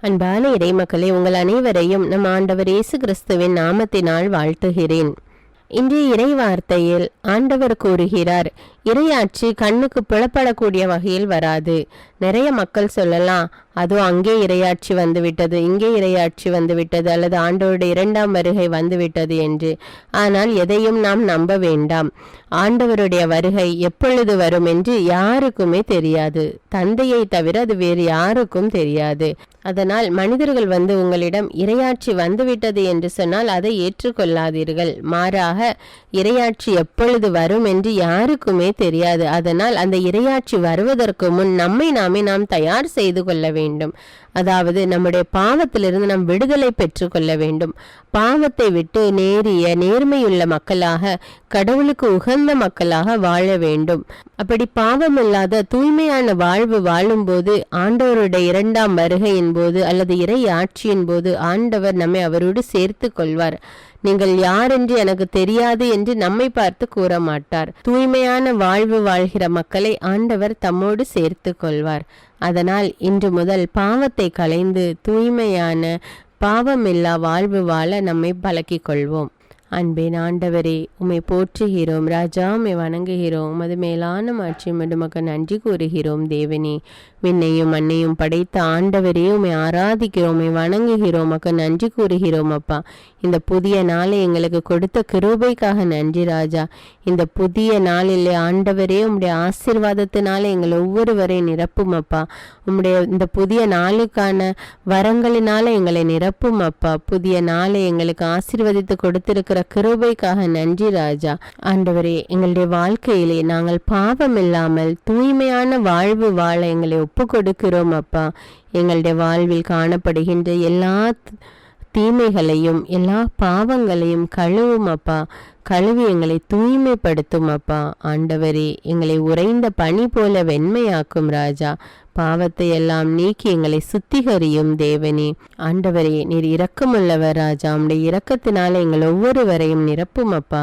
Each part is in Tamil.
அன்பான இறைமக்களே உங்கள் அனைவரையும் நம் ஆண்டவர் இயேசு கிறிஸ்துவின் நாமத்தினால் வாழ்த்துகிறேன். இன்றைய இறை வார்த்தையில் ஆண்டவர் கூறுகிறார் இறையாட்சி கண்ணுக்கு புலப்படக்கூடிய வகையில் வராது. நிறைய மக்கள் சொல்லலாம் அதோ அங்கே இறையாட்சி வந்துவிட்டது இங்கே இறையாட்சி வந்துவிட்டது அல்லது ஆண்டவருடைய இரண்டாம் வருகை வந்துவிட்டது என்று. ஆனால் எதையும் நாம் நம்ப வேண்டாம். ஆண்டவருடைய வருகை எப்பொழுது வரும் என்று யாருக்குமே தெரியாது. தந்தையை தவிர அது வேறு யாருக்கும் தெரியாது. அதனால் மனிதர்கள் வந்து உங்களிடம் இரையாட்சி வந்துவிட்டது என்று சொன்னால் அதை ஏற்றுக்கொள்ளாதீர்கள். மாறாக இரையாட்சி எப்பொழுது வரும் என்று யாருக்குமே தெரியாது. அதனால் அந்த இரையாட்சி வருவதற்கு முன் நம்மை நாமே நாம் தயார் செய்து கொள்ள வேண்டும். அதாவது நம்முடைய பாவத்திலிருந்து நாம் விடுதலை பெற்றுக்கொள்ள வேண்டும். பாவத்தை விட்டு நேரிய நேர்மையுள்ள மக்களாக கடவுளுக்கு உகந்த மக்களாக வாழ வேண்டும். அப்படி பாவமில்லாத தூய்மையான வாழ்வு வாழும்போது ஆண்டவருடைய இரண்டாம் வருகையின் போது அல்லது இறை ஆட்சியின் போது ஆண்டவர் நம்மை அவரோடு சேர்த்து கொள்வார். நீங்கள் யார் என்று எனக்கு தெரியாது என்று நம்மை பார்த்து கூற மாட்டார் தூய்மையான வாழ்வு வாழ்கிற மக்களை ஆண்டவர் தம்மோடு சேர்த்து கொள்வார். அதனால் இன்று முதல் பாவத்தை களைந்து தூய்மையான பாவமில்லா வாழ்வு வாழ நம்மை பழக்கிக் கொள்வோம். அன்பின் ஆண்டவரே உம்மை போற்றுகிறோம் ராஜா உமை வணங்குகிறோம் உமது மேலான மாட்சி மடுமக்க நன்றி கூறுகிறோம் தேவனே. விண்ணையும் மண்ணையும் படைத்த ஆண்டவரே உமை ஆராதிக்கிறோம் வணங்குகிறோம் அக்கா நன்றி கூறுகிறோம் அப்பா. இந்த புதிய நாளை எங்களுக்கு கொடுத்த கிருபைக்காக நன்றி ராஜா. இந்த புதிய நாளில் ஆண்டவரே உம்முடைய ஆசிர்வாதத்தினால எங்கள் ஒவ்வொருவரையும் நிரப்பும் அப்பா. உம்முடைய இந்த புதிய நாளுக்கான வரங்களினால எங்களை நிரப்பும் அப்பா. புதிய நாளை எங்களுக்கு ஆசிர்வதித்து கொடுத்திருக்கிற கிருபைக்காக நன்றி ராஜா. ஆண்டவரே எங்களுடைய வாழ்க்கையிலே நாங்கள் பாவம் இல்லாமல் தூய்மையான வாழ்வு வாழ எங்களை ஒப்பு கொடுக்கிறோம் அப்பா எங்களுடைய வாழ்வில் காணப்படுகின்ற எல்லா தீமைகளையும் எல்லா பாவங்களையும் கழுவும் அப்பா கழுவி எங்களை தூய்மைப்படுத்தும் அப்பா ஆண்டவரே எங்களை உறைந்த பனி போல வெண்மையாக்கும் ராஜா. பாவத்தை எல்லாம் நீக்கி எங்களை சுத்திகரியும் தேவனே. ஆண்டவரே நீர் இரக்கமுள்ளவர் ராஜா. உம்முடைய இரக்கத்தினால எங்கள் ஒவ்வொருவரையும் நிரப்பும் அப்பா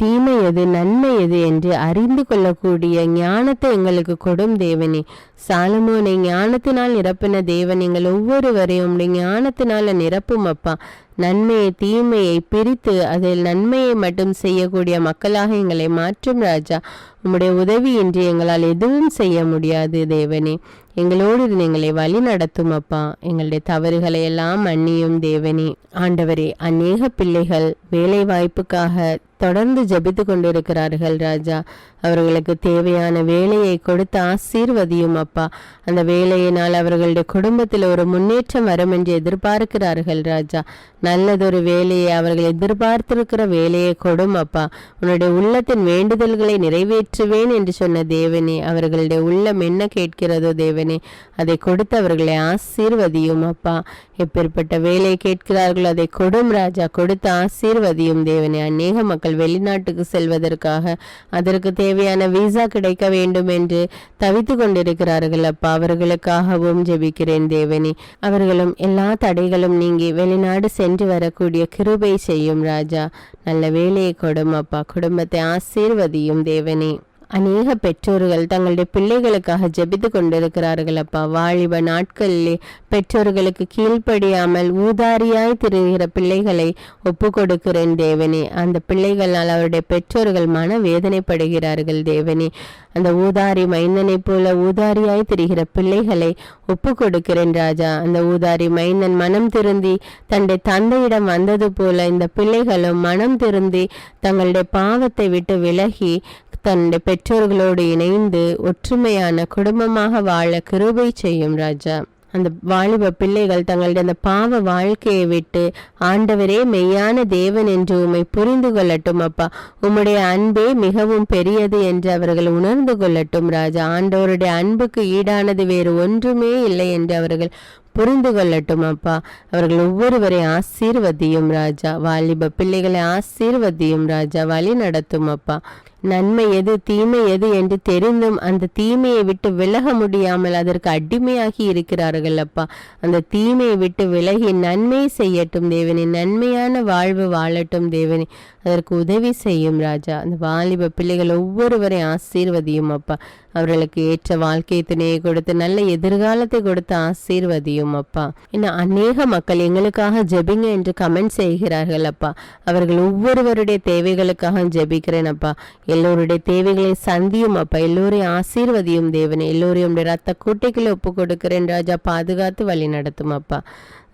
தீமை எது நன்மை எது என்று அறிந்து கொள்ளக்கூடிய ஞானத்தை எங்களுக்கு கொடும் தேவனே. சாலமோனை ஞானத்தினால் நிரப்பின தேவன் எங்கள் ஒவ்வொருவரையும் உம்முடைய ஞானத்தினால நிரப்பும் அப்பா. நன்மையை தீமையை பிரித்து அதில் நன்மையை மட்டும் செய்யக்கூடிய மக்களாக எங்களை மாற்றும் ராஜா. உம்முடைய உதவியின்றி எங்களால் எதுவும் செய்ய முடியாது தேவனே. எங்களோடு இருந்து எங்களை வழி நடத்தும் அப்பா. எங்களுடைய தவறுகளை எல்லாம் மன்னியும் தேவனே. ஆண்டவரே அநேக பிள்ளைகள் வேலை வாய்ப்புக்காக தொடர்ந்து ஜபித்து கொண்டிருக்கிறார்கள் ராஜா. அவர்களுக்கு தேவையான வேலையை கொடுத்து ஆசீர்வதியும் அப்பா. அந்த வேலையினால் அவர்களுடைய குடும்பத்தில் ஒரு முன்னேற்றம் வரும் என்று எதிர்பார்க்கிறார்கள் ராஜா. நல்லதொரு வேலையை அவர்கள் எதிர்பார்த்திருக்கிற வேலையை கொடும் அப்பா. உன்னுடைய உள்ளத்தின் வேண்டுதல்களை நிறைவேற்றுவேன் என்று சொன்ன தேவனே. அவர்களுடைய உள்ளம் என்ன கேட்கிறதோ தேவனே அதை கொடுத்து அவர்களை ஆசீர்வதியும் அப்பா. எப்பேற்பட்ட வேலை கேட்கிறார்களோ அதை கொடும் ராஜா. கொடுத்து ஆசீர்வதியும் தேவனே. அநேக மக்கள் வெளிநாட்டுக்கு செல்வதற்காக அதற்கு தேவையான விசா கிடைக்க வேண்டும் என்று தவித்து கொண்டிருக்கிறார்கள் அப்பா. அவர்களுக்காகவும் ஜெபிக்கிறேன் தேவனே. அவர்களும் எல்லா தடைகளும் நீங்கி வெளிநாடு சென்று வரக்கூடிய கிருபை செய்யும் ராஜா. நல்ல வேலையை கொடும் அப்பா. குடும்பத்தை ஆசீர்வதியும் தேவனே. அநேக பெற்றோர்கள் தங்களுடைய பிள்ளைகளுக்காக ஜெபித்து கொண்டிருக்கிறார்கள் அப்பா. வாலிப நாட்களிலே பெற்றோர்களுக்கு கீழ்ப்படியாமல் ஊதாரியாய் திரிகிற பிள்ளைகளை ஒப்பு கொடுக்கிறேன் தேவனே. அந்த பிள்ளைகளால் அவருடைய பெற்றோர்கள் மன வேதனைப்படுகிறார்கள் தேவனே. அந்த ஊதாரி மைந்தனை போல ஊதாரியாய் திரிகிற பிள்ளைகளை ஒப்பு கொடுக்கிறேன் ராஜா. அந்த ஊதாரி மைந்தன் மனம் திருந்தி தன்னுடைய தந்தையிடம் வந்தது போல இந்த பிள்ளைகளும் மனம் திருந்தி தங்களுடைய பாவத்தை விட்டு விலகி தன்னுடைய பெற்றோர்களோடு இணைந்து ஒற்றுமையான குடும்பமாக வாழ கிருபை செய்யும் ராஜா. அந்த வாலிப பிள்ளைகள் தங்களுடைய அந்த பாவ வாழ்க்கையை விட்டு ஆண்டவரே மெய்யான தேவன் என்று உம்மை புரிந்து கொள்ளட்டும் அப்பா. உம்முடைய அன்பே மிகவும் பெரியது என்று அவர்கள் உணர்ந்து கொள்ளட்டும் ராஜா. ஆண்டவருடைய அன்புக்கு ஈடானது வேறு ஒன்றுமே இல்லை என்று அவர்கள் புரிந்து கொள்ளட்டும் அப்பா. அவர்கள் ஒவ்வொருவரை ஆசீர்வதியும் ராஜா. வாலிப பிள்ளைகளை ஆசீர்வதியும் ராஜா. வழி நடத்தும் அப்பா. நன்மை எது தீமை எது என்று தெரிந்தும் அந்த தீமையை விட்டு விலக முடியாமல் அதற்கு அடிமையாகி இருக்கிறார்கள் அப்பா. அந்த தீமையை விட்டு விலகி நன்மை செய்யட்டும் தேவனே நன்மையான வாழ்வு வாழட்டும் தேவனே. அதற்கு உதவி செய்யும் ராஜா. அந்த வாலிப பிள்ளைகள் ஒவ்வொருவரையும் ஆசீர்வதியும் அப்பா. அவர்களுக்கு ஏற்ற வாழ்க்கை துணையை கொடுத்து நல்ல எதிர்காலத்தை கொடுத்து ஆசீர்வதியும் அப்பா. இன்னும் அநேக மக்கள் எங்களுக்காக ஜெபிங்க என்று கமெண்ட் செய்கிறார்கள் அப்பா. அவர்கள் ஒவ்வொருவருடைய தேவைகளுக்காக ஜெபிக்கிறேன் அப்பா. எல்லோருடைய தேவைகளை சந்தியும் அப்பா எல்லோரையும் ஆசீர்வதியும் தேவனே. எல்லோரையும் ரத்த கூட்டைக்குள்ள ஒப்பு கொடுக்கிறேன் ராஜா பாதுகாத்து வழி நடத்தும் அப்பா.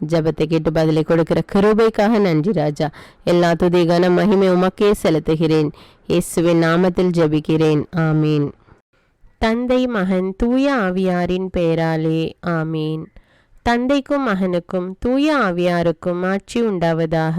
ஜபத்தை கேட்டு பதிலை கொடுக்கிற கிருபைக்காக நன்றி ராஜா. எல்லா துதி கன மகிமை உமக்கே செலுத்துகிறேன். இயேசுவின் நாமத்தில் ஜபிக்கிறேன். ஆமீன். தந்தை மகன் தூய ஆவியாரின் பெயராலே ஆமீன். தந்தைக்கும் மகனுக்கும் தூய ஆவியாருக்கும் ஆட்சி உண்டாவதாக.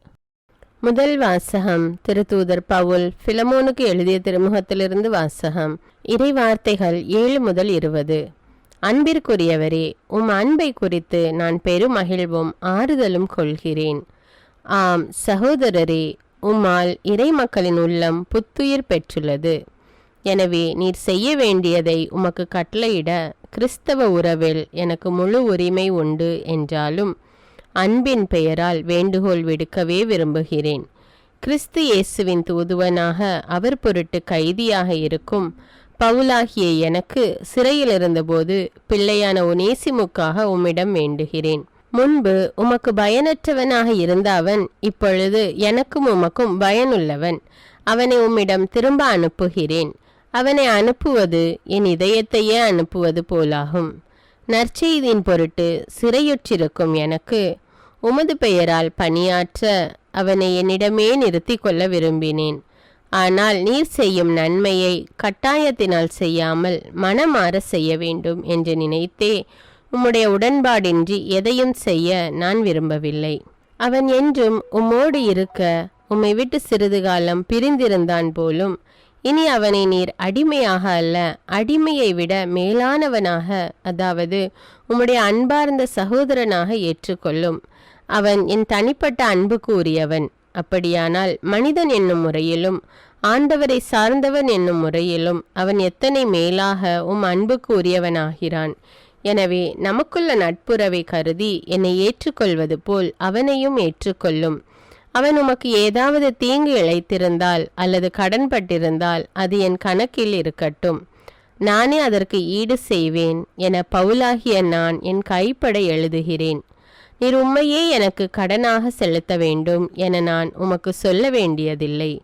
முதல் வாசகம் திருத்தூதர் பவுல் பிலமோனுக்கு எழுதிய திருமுகத்திலிருந்து வாசகம். இறை வார்த்தைகள் ஏழு முதல் இருபது. அன்பிற்குரியவரே உம் அன்பை குறித்து நான் பெரும் மகிழ்வும் ஆறுதலும் கொள்கிறேன். ஆம் சகோதரரே உம்மால் இறை மக்களின் உள்ளம் புத்துயிர் பெற்றுள்ளது. எனவே நீர் செய்ய வேண்டியதை உமக்கு கட்டளையிட கிறிஸ்தவ உறவில் எனக்கு முழு உரிமை உண்டு என்றாலும் அன்பின் பெயரால் வேண்டுகோள் விடுக்கவே விரும்புகிறேன். கிறிஸ்து இயேசுவின் தூதுவனாக அவர் பொருட்டு கைதியாக இருக்கும் பவுலாகிய எனக்கு சிறையில் இருந்தபோது பிள்ளையான ஒனேசிமுக்காக உம்மிடம் வேண்டுகிறேன். முன்பு உமக்கு பயனற்றவனாக இருந்த அவன் இப்பொழுது எனக்கும் உமக்கும் பயனுள்ளவன். அவனை உம்மிடம் திரும்ப அனுப்புகிறேன். அவனை அனுப்புவது என் இதயத்தையே அனுப்புவது போலாகும். நற்செய்தியின் பொருட்டு சிறையுற்றிருக்கும் எனக்கு உமது பெயரால் பணியாற்ற அவனை என்னிடமே நிறுத்தி கொள்ள விரும்பினேன். ஆனால் நீர் செய்யும் நன்மையை கட்டாயத்தினால் செய்யாமல் மனமாற செய்ய வேண்டும் என்று நினைத்தே உம்முடைய உடன்பாடின்றி எதையும் செய்ய நான் விரும்பவில்லை. அவன் என்றும் உம்மோடு இருக்க உம்மை விட்டு சிறிது காலம் பிரிந்திருந்தான் போலும் இனி அவனை நீர் அடிமையாக அல்ல அடிமையை விட மேலானவனாக அதாவது உம்முடைய அன்பார்ந்த சகோதரனாக ஏற்றுக்கொள்ளும். அவன் என் தனிப்பட்ட அன்புக்கு உரியவன் அப்படியானால் மனிதன் என்னும் முறையிலும் ஆண்டவரை சார்ந்தவன் என்னும் முறையிலும் அவன் எத்தனை மேலாக உம் அன்புக்கு உரியவனாகிறான் எனவே நமக்குள்ள நட்புறவை கருதி என்னை ஏற்றுக்கொள்வது போல் அவனையும் ஏற்றுக்கொள்ளும். அவன் உமக்கு ஏதாவது தீங்கு இழைத்திருந்தால் அல்லது கடன்பட்டிருந்தால் அது என் கணக்கில் இருக்கட்டும். நானே அதற்கு ஈடு செய்வேன் என பவுலாகிய நான் என் கைப்பட எழுதுகிறேன். நீர் உண்மையே எனக்கு கடனாக செலுத்த வேண்டும் என நான் உமக்கு சொல்ல வேண்டியதில்லை.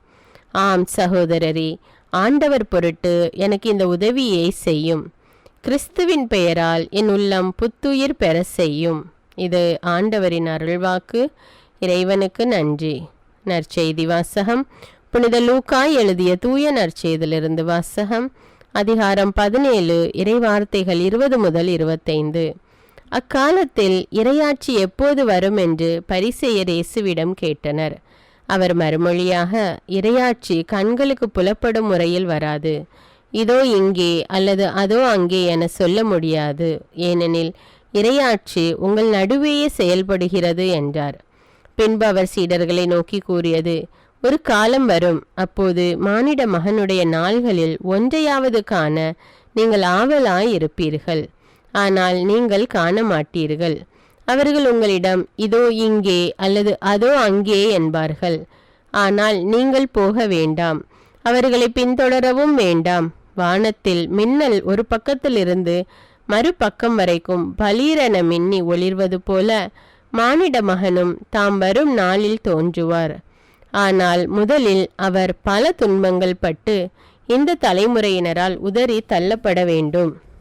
ஆம் சகோதரரே ஆண்டவர் பொருட்டு எனக்கு இந்த உதவியை செய்யும். கிறிஸ்துவின் பெயரால் என் உள்ளம் புத்துயிர் பெற செய்யும். இது ஆண்டவரின் அருள்வாக்கு. இறைவனுக்கு நன்றி. நற்செய்தி வாசகம். புனித லூக்கா எழுதிய தூய நற்செய்திலிருந்து வாசகம். அதிகாரம் பதினேழு இறைவார்த்தைகள் இருபது முதல் இருபத்தைந்து. அக்காலத்தில் இரையாட்சி எப்போது வரும் என்று பரிசெயர் இயேசுவிடம் கேட்டனர். அவர் மறுமொழியாக இரையாட்சி கண்களுக்கு புலப்படும் முறையில் வராது. இதோ இங்கே அல்லது அதோ அங்கே என சொல்ல முடியாது. ஏனெனில் இரையாட்சி உங்கள் நடுவேயே செயல்படுகிறது என்றார். பின்பு அவர் சீடர்களை நோக்கி கூறியது ஒரு காலம் வரும். அப்போது மானிட மகனுடைய நாள்களில் ஒன்றையாவது காண நீங்கள் ஆவலாய் இருப்பீர்கள் ஆனால் நீங்கள் காண மாட்டீர்கள் அவர்கள் உங்களிடம் இதோ இங்கே அல்லது அதோ அங்கே என்பார்கள். ஆனால் நீங்கள் போக வேண்டாம். அவர்களை பின்தொடரவும் வேண்டாம். வானத்தில் மின்னல் ஒரு பக்கத்திலிருந்து மறுபக்கம் வரைக்கும் பலீரென மின்னி ஒளிர்வது போல மானிட மகனும் தாம் வரும் நாளில் தோன்றுவார். ஆனால் முதலில் அவர் பல துன்பங்கள் பட்டு இந்த தலைமுறையினரால் உதறி தள்ளப்பட வேண்டும்.